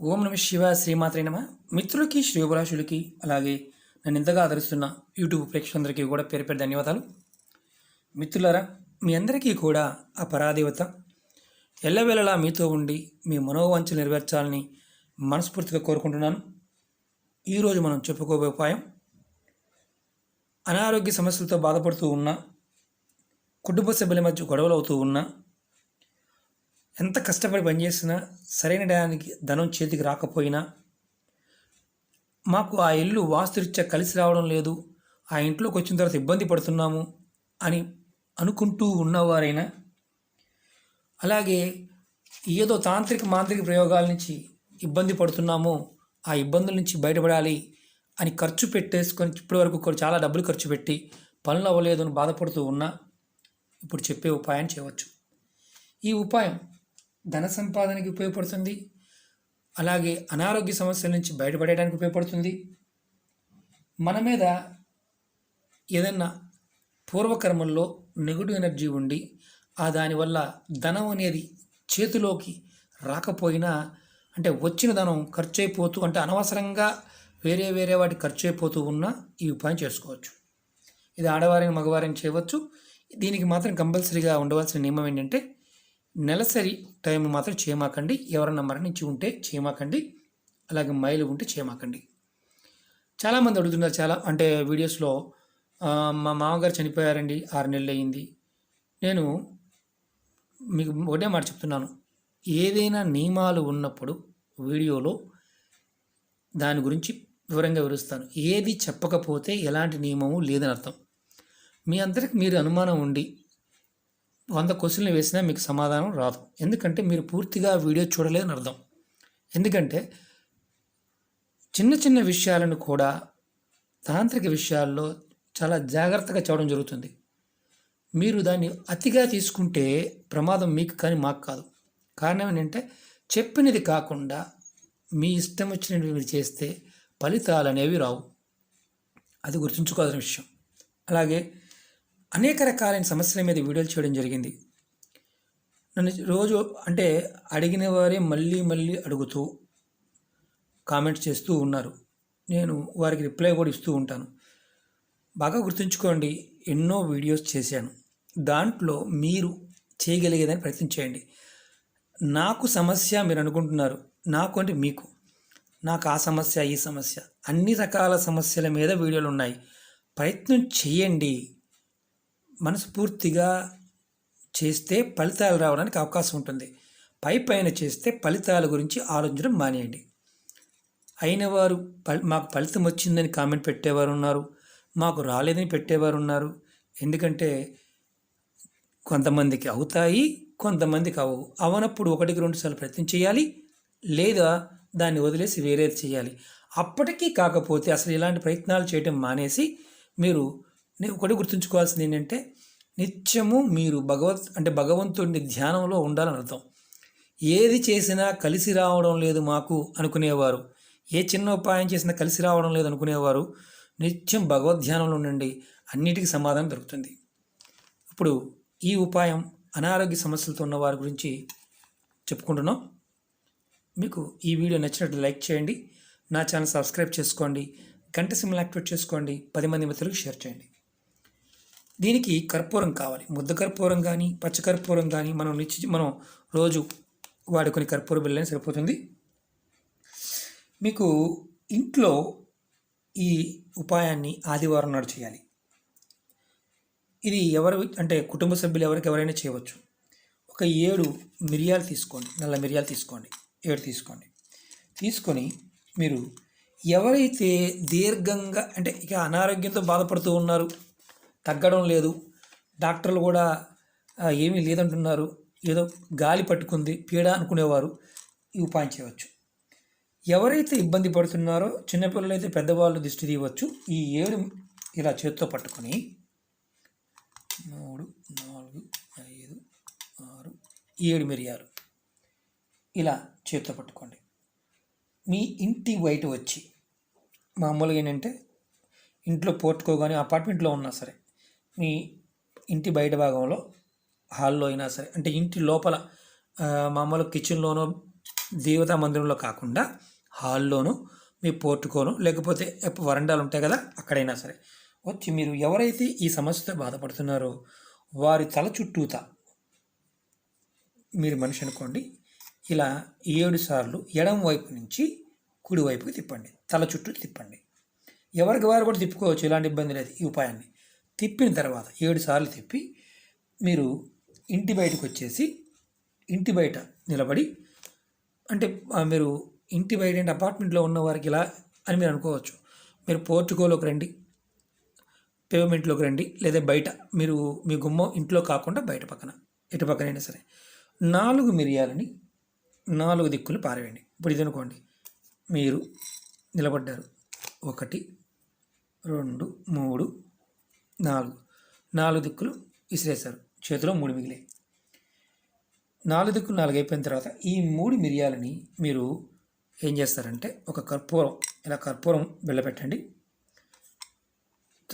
ఓం నమ శివ శ్రీమాత్రే నమ. మిత్రులకి శ్రేయోభిలాషులకి అలాగే నన్ను ఇంతగా ఆదరిస్తున్న యూట్యూబ్ ప్రేక్షకులందరికీ కూడా పేరు పేరు ధన్యవాదాలు. మిత్రులారా మీ అందరికీ కూడా ఆ పరాదేవత ఎల్లవేళలా మీతో ఉండి మీ మనోవంచలు నెరవేర్చాలని మనస్ఫూర్తిగా కోరుకుంటున్నాను. ఈరోజు మనం చెప్పుకోబోయే ఉపాయం అనారోగ్య సమస్యలతో బాధపడుతూ ఉన్న కుటుంబ సభ్యుల మధ్య గొడవలు అవుతూ ఉన్నా ఎంత కష్టపడి పనిచేసినా సరైన టయానికి ధనం చేతికి రాకపోయినా మాకు ఆ ఇల్లు వాస్తురీత్యా కలిసి రావడం లేదు ఆ ఇంట్లోకి వచ్చిన తర్వాత ఇబ్బంది పడుతున్నాము అని అనుకుంటూ ఉన్నవారైనా అలాగే ఏదో తాంత్రిక మాంత్రిక ప్రయోగాల నుంచి ఇబ్బంది పడుతున్నాము ఆ ఇబ్బందుల నుంచి బయటపడాలి అని ఖర్చు పెట్టేసుకొని ఇప్పటి వరకు చాలా డబ్బులు ఖర్చు పెట్టి పనులు అవ్వలేదు అని బాధపడుతూ ఉన్నా ఇప్పుడు చెప్పే ఉపాయం చేయవచ్చు. ఈ ఉపాయం ధన సంపాదనకి ఉపయోగపడుతుంది. అలాగే అనారోగ్య సమస్యల నుంచి బయటపడేయడానికి ఉపయోగపడుతుంది. మన మీద ఏదన్నా పూర్వకర్మల్లో నెగిటివ్ ఎనర్జీ ఉండి ఆ దానివల్ల ధనం అనేది చేతిలోకి రాకపోయినా అంటే వచ్చిన ధనం ఖర్చు అయిపోతూ అంటే అనవసరంగా వేరే వేరే వాటి ఖర్చు అయిపోతూ ఉన్నా ఈ ఉపాయం చేసుకోవచ్చు. ఇది ఆడవారిని మగవారిని చేయవచ్చు. దీనికి మాత్రం కంపల్సరీగా ఉండవలసిన నియమం ఏంటంటే నెలసరి టైం మాత్రం చేయమాకండి ఎవరన్నా మరణించి ఉంటే చేయమాకండి అలాగే మైలు ఉంటే చేయమాకండి చాలామంది అడుగుతున్నారు చాలా అంటే వీడియోస్లో మా మామగారు చనిపోయారండి ఆరు నెలలు అయింది. నేను మీకు ఒకటే మాట చెప్తున్నాను. ఏదైనా నియమాలు ఉన్నప్పుడు వీడియోలో దాని గురించి వివరంగా వివరిస్తాను. ఏది చెప్పకపోతే ఎలాంటి నియమము లేదని అర్థం. మీ అందరికి మీరు అనుమానం ఉండి వంద క్వశ్చన్లు వేసినా మీకు సమాధానం రాదు. ఎందుకంటే మీరు పూర్తిగా వీడియో చూడలేదని అర్థం. ఎందుకంటే చిన్న చిన్న విషయాలను కూడా తాంత్రిక విషయాల్లో చాలా జాగ్రత్తగా చూడడం జరుగుతుంది. మీరు దాన్ని అతిగా తీసుకుంటే ప్రమాదం మీకు కానీ మాకు కాదు. కారణం ఏంటంటే చెప్పినది కాకుండా మీ ఇష్టం వచ్చినవి మీరు చేస్తే ఫలితాలు అనేవి రావు. అది గుర్తుంచుకోవాల్సిన విషయం. అలాగే అనేక రకాలైన సమస్యల మీద వీడియోలు చేయడం జరిగింది. నన్ను రోజు అంటే అడిగిన వారే మళ్ళీ మళ్ళీ అడుగుతూ కామెంట్స్ చేస్తూ ఉన్నారు. నేను వారికి రిప్లై కూడా ఇస్తూ ఉంటాను. బాగా గుర్తుంచుకోండి ఎన్నో వీడియోస్ చేశాను. దాంట్లో మీరు చేయగలిగేదని ప్రయత్నం చేయండి. నాకు సమస్య మీరు అనుకుంటున్నారు. నాకు అంటే మీకు. నాకు ఆ సమస్య ఈ సమస్య. అన్ని రకాల సమస్యల మీద వీడియోలు ఉన్నాయి. ప్రయత్నం చేయండి. మనస్ఫూర్తిగా చేస్తే ఫలితాలు రావడానికి అవకాశం ఉంటుంది. పై పైన చేస్తే ఫలితాల గురించి ఆలోచించడం మానేయండి. అయిన వారు మాకు ఫలితం వచ్చిందని కామెంట్ పెట్టేవారు ఉన్నారు. మాకు రాలేదని పెట్టేవారు ఉన్నారు. ఎందుకంటే కొంతమందికి అవుతాయి కొంతమందికి అవ్వవు. అవనప్పుడు ఒకటికి రెండు సార్లు ప్రయత్నం చేయాలి లేదా దాన్ని వదిలేసి వేరేది చేయాలి. అప్పటికీ కాకపోతే అసలు ఇలాంటి ప్రయత్నాలు చేయడం మానేసి మీరు ఒకటి గుర్తుంచుకోవాల్సింది ఏంటంటే నిత్యము మీరు భగవత్ అంటే భగవంతుడిని ధ్యానంలో ఉండాలని అర్థం. ఏది చేసినా కలిసి రావడం లేదు మాకు అనుకునేవారు. ఏ చిన్న ఉపాయం చేసినా కలిసి రావడం లేదు అనుకునేవారు. నిత్యం భగవద్ధ్యానంలో ఉండండి అన్నిటికీ సమాధానం దొరుకుతుంది. ఇప్పుడు ఈ ఉపాయం అనారోగ్య సమస్యలతో ఉన్న వారి గురించి చెప్పుకుంటున్నాం. మీకు ఈ వీడియో నచ్చినట్టు లైక్ చేయండి నా ఛానల్ సబ్స్క్రైబ్ చేసుకోండి గంట సిమ్లు యాక్టివేట్ చేసుకోండి పది మంది మిత్రులకు షేర్ చేయండి. దీనికి కర్పూరం కావాలి. ముద్ద కర్పూరం కానీ పచ్చకర్పూరం కానీ మనం నిత్య మనం రోజు వాడుకునే కర్పూర బిళ్ళని సరిపోతుంది. మీకు ఇంట్లో ఈ ఉపాయాన్ని ఆదివారం నాడు చేయాలి. ఇది ఎవరు అంటే కుటుంబ సభ్యులు ఎవరికి ఎవరైనా చేయవచ్చు. ఒక ఏడు మిరియాలు తీసుకోండి. నల్ల మిరియాలు తీసుకోండి. ఏడు తీసుకోండి. తీసుకొని మీరు ఎవరైతే దీర్ఘంగా అంటే ఇక అనారోగ్యంతో బాధపడుతూ ఉన్నారు తగ్గడం లేదు. డాక్టర్లు కూడా ఏమీ లేదంటున్నారు. ఏదో గాలి పట్టుకుంది పీడ అనుకునేవారు ఈ ఉపాయం చేయవచ్చు. ఎవరైతే ఇబ్బంది పడుతున్నారో చిన్నపిల్లలు అయితే పెద్దవాళ్ళు దిష్టి తీయవచ్చు. ఈ ఏడు ఇలా చేత్తో పట్టుకొని మూడు నాలుగు ఐదు ఆరు ఏడు మిరియాలు ఇలా చేతితో పట్టుకోండి. మీ ఇంటి బయట వచ్చి మామూలుగా ఏంటంటే ఇంట్లో పోర్టుకో కానీ అపార్ట్మెంట్లో ఉన్నా సరే మీ ఇంటి బయట భాగంలో హాల్లో అయినా సరే అంటే ఇంటి లోపల మామూలు కిచెన్లోనో దేవతా మందిరంలో కాకుండా హాల్లోనూ మీ పోర్టుకోను లేకపోతే ఎప్ప- వరండాలు ఉంటాయి కదా అక్కడైనా సరే వచ్చి మీరు ఎవరైతే ఈ సమస్యతో బాధపడుతున్నారో వారి తల చుట్టూత మీరు మనిషి అనుకోండి ఇలా ఏడు సార్లు ఎడం వైపు నుంచి కుడి వైపుకి తిప్పండి తల చుట్టూ తిప్పండి. ఎవరికి వారు కూడా తిప్పుకోవచ్చు ఇలాంటి ఇబ్బంది లేదు ఈ ఉపాయాన్ని. తిప్పిన తర్వాత ఏడు సార్లు తిప్పి మీరు ఇంటి బయటకు వచ్చేసి ఇంటి బయట నిలబడి అంటే మీరు ఇంటి బయట అంటే అపార్ట్మెంట్లో ఉన్న వారికి ఇలా అని మీరు అనుకోవచ్చు. మీరు పోర్చుకోలోకి రండి పేమెంట్లోకి రండి లేదా బయట మీరు మీ గుమ్మం ఇంట్లో కాకుండా బయట పక్కన ఎటు పక్కనైనా సరే. నాలుగు మిరియాలని నాలుగు దిక్కులు పారవేయండి. ఇప్పుడు ఇది అనుకోండి మీరు నిలబడ్డారు. ఒకటి రెండు మూడు నాలుగు. నాలుగు దిక్కులు విసిరేశారు. చేతిలో మూడు మిగిలాయి. నాలుగు దిక్కులు నాలుగు అయిపోయిన తర్వాత ఈ మూడు మిరియాలని మీరు ఏం చేస్తారంటే ఒక కర్పూరం ఇలా కర్పూరం వెళ్ళబెట్టండి.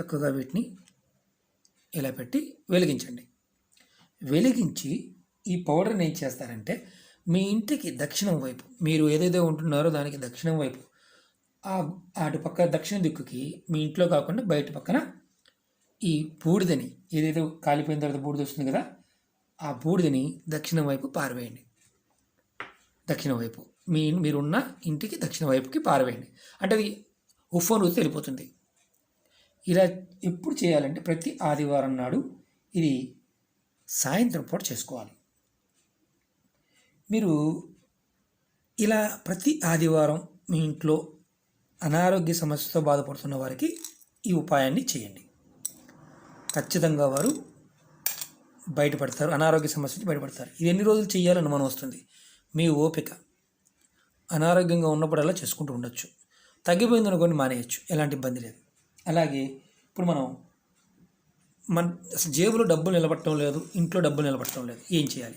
చక్కగా వీటిని ఇలా పెట్టి వెలిగించండి. వెలిగించి ఈ పౌడర్ని ఏం చేస్తారంటే మీ ఇంటికి దక్షిణం వైపు మీరు ఏదైతే ఉంటున్నారో దానికి దక్షిణం వైపు ఆ అటు పక్క దక్షిణ దిక్కుకి మీ ఇంట్లో కాకుండా బయట పక్కన ఈ బూడిదని ఏదైతే కాలిపోయిన తర్వాత బూడిద వస్తుంది కదా ఆ బూడిదని దక్షిణం వైపు పారవేయండి. దక్షిణం వైపు. మీ మీరున్న ఇంటికి దక్షిణ వైపుకి పారవేయండి. అంటే అది ఉఫ్ఫోన్ ఊతి వెళ్ళిపోతుంది. ఇలా ఎప్పుడు చేయాలంటే ప్రతి ఆదివారం నాడు ఇది సాయంత్రం పూట చేసుకోవాలి. మీరు ఇలా ప్రతి ఆదివారం మీ ఇంట్లో అనారోగ్య సమస్యతో బాధపడుతున్న వారికి ఈ ఉపాయాన్ని చేయండి. ఖచ్చితంగా వారు బయటపడతారు అనారోగ్య సమస్య నుంచి బయటపడతారు. ఇది ఎన్ని రోజులు చేయాలని మనం వస్తుంది? మీ ఓపిక. అనారోగ్యంగా ఉన్నప్పుడల్లా చేసుకుంటూ ఉండొచ్చు. తగ్గిపోయింది అనుకోండి మానేయచ్చు ఎలాంటి ఇబ్బంది లేదు. అలాగే ఇప్పుడు మనం మన జేబులో డబ్బులు నిలబట్టడం లేదు ఇంట్లో డబ్బులు నిలబట్టడం లేదు ఏం చేయాలి?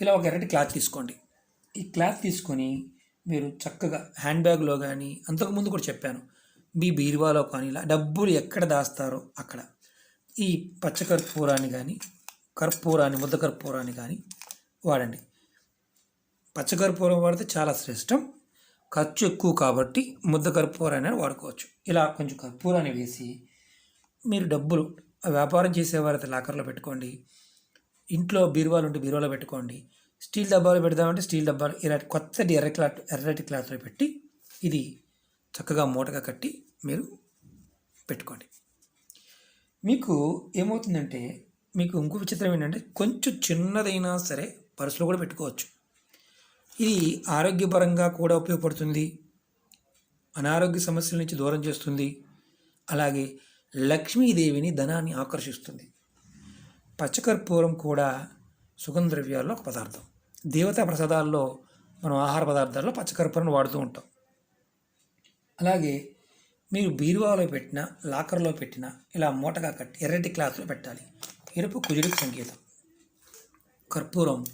ఇలా ఒక ఎర్రటి క్లాత్ తీసుకోండి. ఈ క్లాత్ తీసుకొని మీరు చక్కగా హ్యాండ్ బ్యాగ్లో కానీ అంతకుముందు కూడా చెప్పాను మీ బీరువాలో కానీ ఇలా డబ్బులు ఎక్కడ దాస్తారో అక్కడ. ఈ పచ్చకర్పూరాన్ని కానీ కర్పూరాన్ని ముద్ద కర్పూరాన్ని కానీ వాడండి. పచ్చకర్పూరం వాడితే చాలా శ్రేష్టం. ఖర్చు ఎక్కువ కాబట్టి ముద్ద కర్పూరాన్ని వాడుకోవచ్చు. ఇలా కొంచెం కర్పూరాన్ని వేసి మీరు డబ్బులు వ్యాపారం చేసేవారైతే లాకర్లో పెట్టుకోండి. ఇంట్లో బీరువాలు ఉంటే బీరువాలో పెట్టుకోండి. స్టీల్ డబ్బాలు పెడదామంటే స్టీల్ డబ్బాలు ఇలాంటి కొత్తటి ఎర్ర క్లాత్ ఎర్రటి క్లాత్లో పెట్టి ఇది చక్కగా మూటగా కట్టి మీరు పెట్టుకోండి. మీకు ఏమవుతుందంటే మీకు ఇంకో విచిత్రం ఏంటంటే కొంచెం చిన్నదైనా సరే పర్సులో కూడా పెట్టుకోవచ్చు. ఇది ఆరోగ్యపరంగా కూడా ఉపయోగపడుతుంది. అనారోగ్య సమస్యల నుంచి దూరం చేస్తుంది. అలాగే లక్ష్మీదేవిని ధనాన్ని ఆకర్షిస్తుంది. పచ్చకర్పూరం కూడా సుగంధ ద్రవ్యాల్లో ఒక పదార్థం. దేవతా ప్రసాదాల్లో మనం ఆహార పదార్థాల్లో పచ్చకర్పూరం వాడుతూ ఉంటాం. అలాగే మీరు బీరువాలో పెట్టిన లాకర్లో పెట్టిన ఇలా మూటగా కట్టి ఎర్రటి క్లాసులో పెట్టాలి. ఎరుపు కుజుడికి సంకేతం. కర్పూరం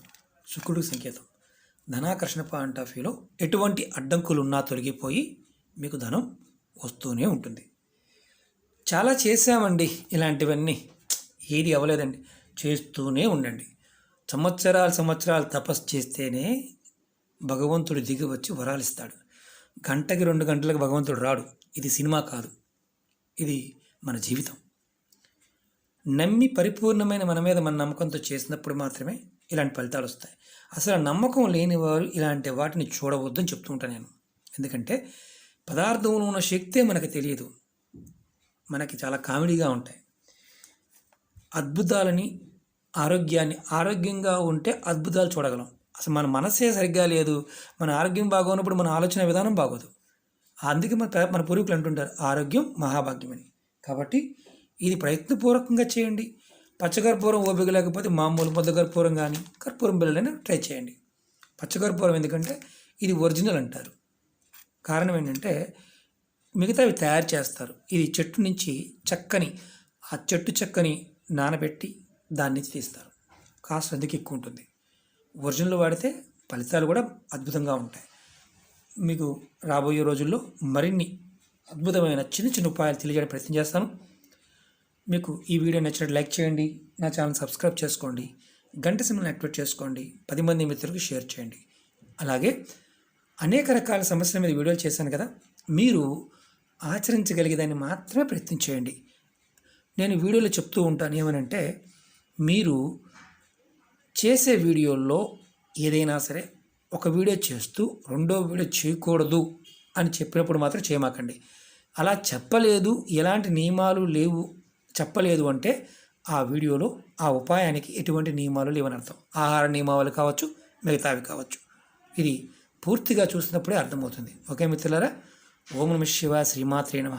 శుక్రుడికి సంకేతం. ధనాకర్షణ పాయింట్ ఆఫ్ వ్యూలో ఎటువంటి అడ్డంకులు ఉన్నా తొలగిపోయి మీకు ధనం వస్తూనే ఉంటుంది. చాలా చేసామండి ఇలాంటివన్నీ. ఏది అవ్వలేదండి. చేస్తూనే ఉండండి. సంవత్సరాలు సంవత్సరాలు తపస్సు చేస్తేనే భగవంతుడు దిగి వచ్చి వరాలిస్తాడు గంటకి రెండు గంటలకు భగవంతుడు రాడు. ఇది సినిమా కాదు. ఇది మన జీవితం. నమ్మి పరిపూర్ణమైన మన మీద మన నమ్మకంతో చేసినప్పుడు మాత్రమే ఇలాంటి ఫలితాలు వస్తాయి. అసలు ఆ నమ్మకం లేని వారు ఇలాంటి వాటిని చూడవద్దని చెప్తూ ఉంటాను నేను. ఎందుకంటే పదార్థంలో ఉన్న శక్తే మనకు తెలియదు. మనకి చాలా కామెడీగా ఉంటాయి. అద్భుతాలని ఆరోగ్యాన్ని ఆరోగ్యంగా ఉంటే అద్భుతాలు చూడగలం. అసలు మన మనసే సరిగ్గా లేదు. మన ఆరోగ్యం బాగోనప్పుడు మన ఆలోచన విధానం బాగోదు. అందుకే మన మన పూర్వీకులు అంటుంటారు ఆరోగ్యం మహాభాగ్యం అని కాబట్టి ఇది ప్రయత్నపూర్వకంగా చేయండి. పచ్చకర్పూరం ఓపిక లేకపోతే మామూలు ముద్ద కర్పూరం కానీ కర్పూరం బిళ్ళని ట్రై చేయండి. పచ్చకర్పూరం ఎందుకంటే ఇది ఒరిజినల్ అంటారు. కారణం ఏంటంటే మిగతావి తయారు చేస్తారు. ఇది చెట్టు నుంచి చక్కని ఆ చెట్టు చెక్కని నానబెట్టి దాన్ని తీస్తారు. కాస్ట్ అందుకు ఎక్కువ ఉంటుంది. ఒరిజినల్ వాడితే ఫలితాలు కూడా అద్భుతంగా ఉంటాయి. మీకు రాబోయే రోజుల్లో మరిన్ని అద్భుతమైన చిన్న చిన్న ఉపాయాలు తెలియజేయడం ప్రయత్నం చేస్తాను. మీకు ఈ వీడియో నచ్చినట్టు లైక్ చేయండి నా ఛానల్ సబ్స్క్రైబ్ చేసుకోండి గంట సింబల్ని యాక్టివేట్ చేసుకోండి పది మంది మిత్రులకు షేర్ చేయండి. అలాగే అనేక రకాల సమస్యల మీద వీడియోలు చేశాను కదా మీరు ఆచరించగలిగేదాన్ని మాత్రమే ప్రయత్నం చేయండి. నేను వీడియోలో చెప్తూ ఉంటాను ఏమనంటే మీరు చేసే వీడియోల్లో ఏదైనా సరే ఒక వీడియో చేస్తూ రెండో వీడియో చేయకూడదు అని చెప్పినప్పుడు మాత్రం చేయమాకండి. అలా చెప్పలేదు ఎలాంటి నియమాలు లేవు చెప్పలేదు అంటే ఆ వీడియోలో ఆ ఉపాయానికి ఎటువంటి నియమాలు లేవని అర్థం. ఆహార నియమాలు కావచ్చు మిగతావి కావచ్చు. ఇది పూర్తిగా చూసినప్పుడే అర్థమవుతుంది. ఓకే మిత్రులారా? ఓం నమ శివ శ్రీమాత్రే నమ.